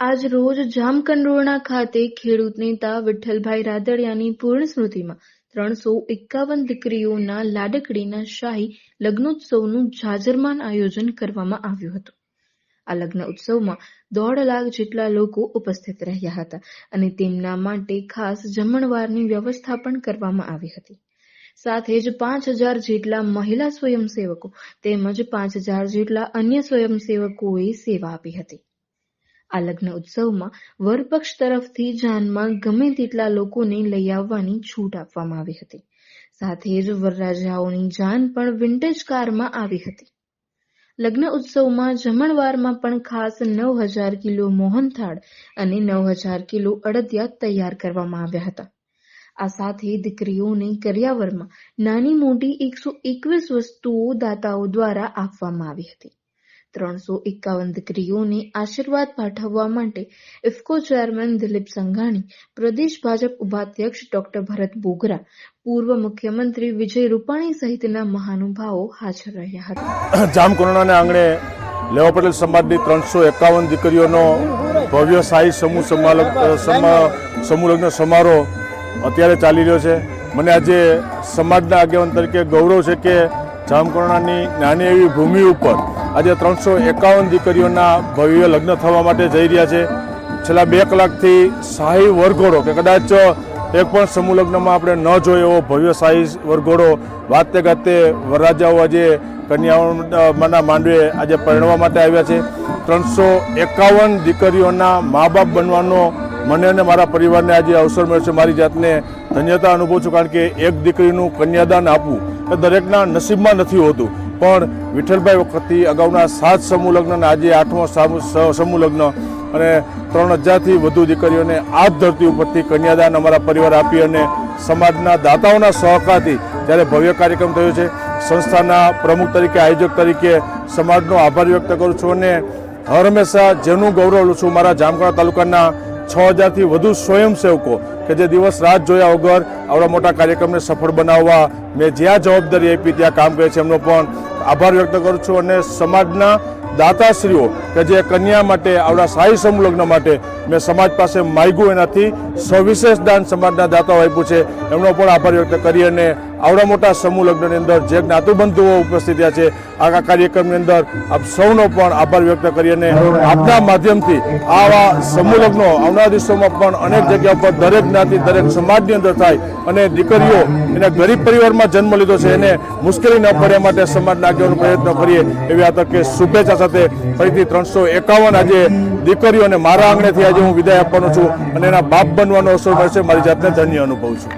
આજ રોજ જામકંડોરણા ખાતે ખેડૂત નેતા વિઠ્ઠલભાઈ રાદડિયાની પૂર્ણ સ્મૃતિમાં ત્રણસો એકાવન દીકરીઓના લાડકડીના શાહી લગ્નોત્સવનું જાજરમાન આયોજન કરવામાં આવ્યું હતું. આ લગ્ન ઉત્સવમાં દોઢ લાખ જેટલા લોકો ઉપસ્થિત રહ્યા હતા અને તેમના માટે ખાસ જમણવારની વ્યવસ્થા પણ કરવામાં આવી હતી. સાથે જ પાંચ હજાર જેટલા મહિલા સ્વયંસેવકો તેમજ પાંચ હજાર જેટલા અન્ય સ્વયંસેવકોએ સેવા આપી હતી. આ લગ્ન ઉત્સવમાં વરપક્ષ તરફથી જાનમાં ગમે તેટલા લોકોને લઈ આવવાની છૂટ આપવામાં આવી હતી. સાથે જ વરરાજાઓની જાન પણ વિન્ટેજ કારમાં આવી હતી. લગ્ન ઉત્સવમાં જમણવારમાં પણ ખાસ નવ હજાર કિલો મોહનથાળ અને નવ હજાર કિલો અડદિયા તૈયાર કરવામાં આવ્યા હતા. આ સાથે દીકરીઓને કર્યાવરમાં નાની મોટી એકસો એકવીસ વસ્તુઓ દાતાઓ દ્વારા આપવામાં આવી હતી. ત્રણસો એકાવન દીકરીઓને આશીર્વાદ પાઠવવા માટે ઇફકો ચેરમેન દિલીપ સંઘાણી, પ્રદેશ ભાજપ ઉપાધ્યક્ષ ડોક્ટર ભરત બોગરા, પૂર્વ મુખ્યમંત્રી વિજય રૂપાણી સહિતના મહાનુભાવો હાજર રહ્યા હતા. જામકુરણાના આંગણે લેવા પટેલ સમાજની ત્રણસો એકાવન દીકરીઓનો ભવ્ય શાહી સમૂહ સમૂહ લગ્ન સમારોહ અત્યારે ચાલી રહ્યો છે. મને આજે સમાજના આગેવાન તરીકે ગૌરવ છે કે જામકુરણાની નાની એવી ભૂમિ ઉપર આજે ત્રણસો એકાવન દીકરીઓના ભવ્ય લગ્ન થવા માટે જઈ રહ્યા છે. છેલ્લા બે કલાકથી શાહી વરઘોડો કે કદાચ એક પણ સમૂહ લગ્નમાં આપણે ન જોયો એવો ભવ્ય શાહી વરઘોડો વાતે ગાતે વરરાજાઓ આજે કન્યાઓના માંડવે આજે પરણવા માટે આવ્યા છે. ત્રણસો એકાવન દીકરીઓના મા બાપ બનવાનો મને અને મારા પરિવારને આજે અવસર મળ્યો છે. મારી જાતને ધન્યતા અનુભવું છું કારણ કે એક દીકરીનું કન્યાદાન આપવું એ દરેકના નસીબમાં નથી હોતું. પણ વિઠ્ઠલભાઈ વખતથી અગાઉના સાત સમૂહ લગ્ન અને આજે આઠમો સમૂહ લગ્ન અને ત્રણ હજારથી વધુ દીકરીઓને આ જ ધરતી ઉપરથી કન્યાદાન અમારા પરિવાર આપી અને સમાજના દાતાઓના સહકારથી જ્યારે ભવ્ય કાર્યક્રમ થયો છે, સંસ્થાના પ્રમુખ તરીકે, આયોજક તરીકે સમાજનો આભાર વ્યક્ત કરું છું અને હર હંમેશા જેનું ગૌરવ લઉં છું. મારા જામકડા તાલુકાના છ હજારથી વધુ સ્વયંસેવકો કે જે દિવસ રાત જોયા વગર આવડા મોટા કાર્યક્રમને સફળ બનાવવા મેં જ્યાં જવાબદારી આપી ત્યાં કામ કરે છે. એમનો પણ આભાર વ્યક્ત કરું છું અને સમાજના દાતાશ્રીઓ કે જે કન્યા માટે, આવડા શાહી સમલગ્ન માટે મેં સમાજ પાસે માગ્યું એનાથી સવિશેષ દાન સમાજના દાતાઓ આપ્યું છે. એમનો પણ આભાર વ્યક્ત કરી અને આવડા મોટા સમૂહ લગ્નની અંદર જે જ્ઞાતુબંધુઓ ઉપસ્થિત થયા છે આ કાર્યક્રમની અંદર આપ સૌનો પણ આભાર વ્યક્ત કરી અને આપના માધ્યમથી આવા સમૂહ લગ્નો આવનારા દિવસોમાં પણ અનેક જગ્યા પર દરેક જ્ઞાતિ, દરેક સમાજની અંદર થાય અને દીકરીઓ એને ગરીબ પરિવારમાં જન્મ લીધો છે, એને મુશ્કેલી ન પડે માટે સમાજના આગેવાનો પ્રયત્ન કરીએ એવી આ તકે શુભેચ્છા સાથે ફરીથી ત્રણસો એકાવન આજે દીકરીઓને મારા આંગણેથી આજે હું વિદાય આપવાનો છું અને એના બાપ બનવાનો અવસર મળશે, મારી જાતને ધન્ય અનુભવ છું.